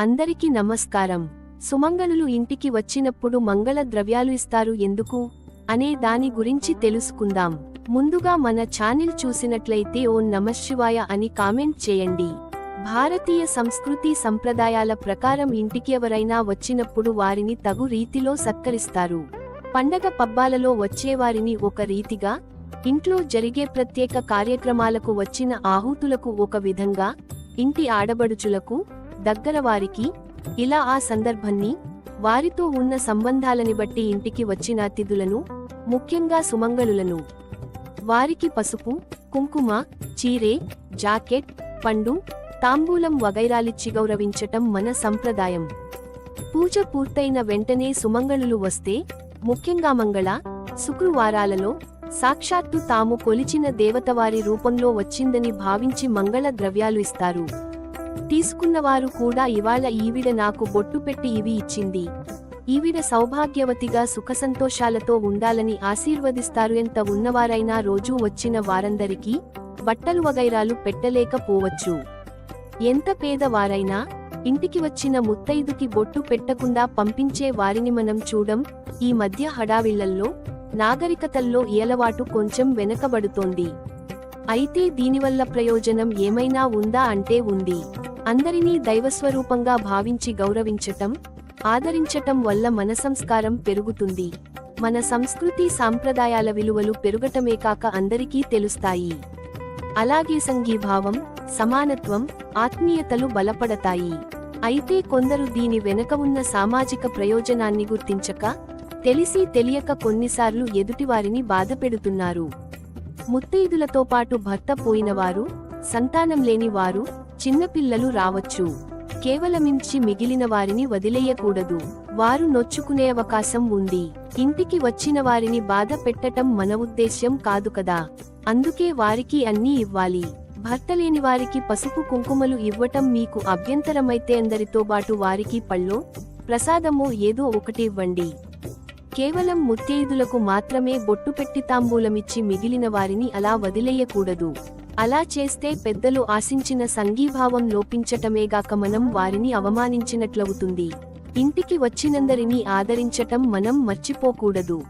అందరికీ నమస్కారం. సుమంగళులు ఇంటికి వచ్చినప్పుడు మంగళ ద్రవ్యాలు ఇస్తారు ఎందుకు? అనే దాని గురించి తెలుసుకుందాం. ముందుగా మన ఛానల్ చూసినట్లయితే ఓ నమశివాయ అని కామెంట్ చేయండి. భారతీయ సంస్కృతి సంప్రదాయాల ప్రకారం ఇంటికి ఎవరైనా వచ్చినప్పుడు వారిని తగు రీతిలో సత్కరిస్తారు. పండగ పబ్బాలలో వచ్చేవారిని ఒక రీతిగా ఇంట్లో జరిగే ప్రత్యేక కార్యక్రమాలకు వచ్చిన ఆహూతులకు ఒక విధంగా ఇంటి ఆడబడుచులకు దగ్గర వారికి ఇలా ఆ సందర్భాన్ని వారితో ఉన్న సంబంధాలని బట్టి ఇంటికి వచ్చిన అతిథులను ముఖ్యంగా సుమంగళులను. వారికి పసుపు కుంకుమ చీరే జాకెట్ పండు తాంబూలం వగైరాలిచ్చి గౌరవించటం మన సంప్రదాయం. పూజ పూర్తయిన వెంటనే సుమంగళులు వస్తే ముఖ్యంగా మంగళ శుక్రవారాలలో సాక్షాత్తు తాము కొలిచిన దేవతవారి రూపంలో వచ్చిందని భావించి మంగళ ద్రవ్యాలు ఇస్తారు. తీసుకున్నవారు కూడా ఇవాళ ఈవిడ నాకు బొట్టు పెట్టి ఇవి ఇచ్చింది. ఈవిడ సౌభాగ్యవతిగా సుఖసంతోషాలతో ఉండాలని ఆశీర్వదిస్తారు. ఎంత ఉన్నవారైనా రోజూ వచ్చిన వారందరికీ బట్టలు వగైరాలు పెట్టలేకపోవచ్చు. ఎంత పేదవారైనా ఇంటికి వచ్చిన ముత్తైదుకి బొట్టు పెట్టకుండా పంపించే వారిని మనం చూడం ఈ మధ్య హడావిళ్ళల్లో నాగరికతల్లో ఈ అలవాటు కొంచెం వెనకబడుతోంది. అయితే దీనివల్ల ప్రయోజనం ఏమైనా ఉందా అంటే ఉంది. అందరినీ దైవస్వరూపంగా భావించి గౌరవించటం ఆదరించటం వల్ల మన సంస్కారం పెరుగుతుంది. మన సంస్కృతి సాంప్రదాయాల విలువలు పెరుగటమే కాక అందరికీ తెలుస్తాయి. అలాగే సంఘీభావం సమానత్వం ఆత్మీయతలు బలపడతాయి. అయితే కొందరు దీని వెనక ఉన్న సామాజిక ప్రయోజనాన్ని గుర్తించక తెలిసి తెలియక కొన్నిసార్లు ఎదుటివారిని బాధపెడుతున్నారు ముత్తైదులతో పాటు భర్త పోయినవారు సంతానం లేని వారు చిన్నపిల్లలు రావచ్చు. కేవలమించి మిగిలిన వారిని వదిలేయకూడదు. వారు నొచ్చుకునే అవకాశం ఉంది. ఇంటికి వచ్చిన వారిని బాధ పెట్టటం మన ఉద్దేశ్యం కాదు కదా. అందుకే వారికి అన్నీ ఇవ్వాలి. భర్త లేని వారికి పసుపు కుంకుమలు ఇవ్వటం మీకు అభ్యంతరమైతే అందరితో బాటు వారికి పళ్ళో ప్రసాదమో ఏదో ఒకటి ఇవ్వండి. కేవలం ముత్తైదులకు మాత్రమే బొట్టు పెట్టి తాంబూలమిచ్చి మిగిలిన వారిని అలా వదిలేయకూడదు. అలా చేస్తే పెద్దలు ఆశించిన సంఘీభావం లోపించటమేగాక మనం వారిని అవమానించినట్లవుతుంది. ఇంటికి వచ్చినందరినీ ఆదరించటం మనం మర్చిపోకూడదు.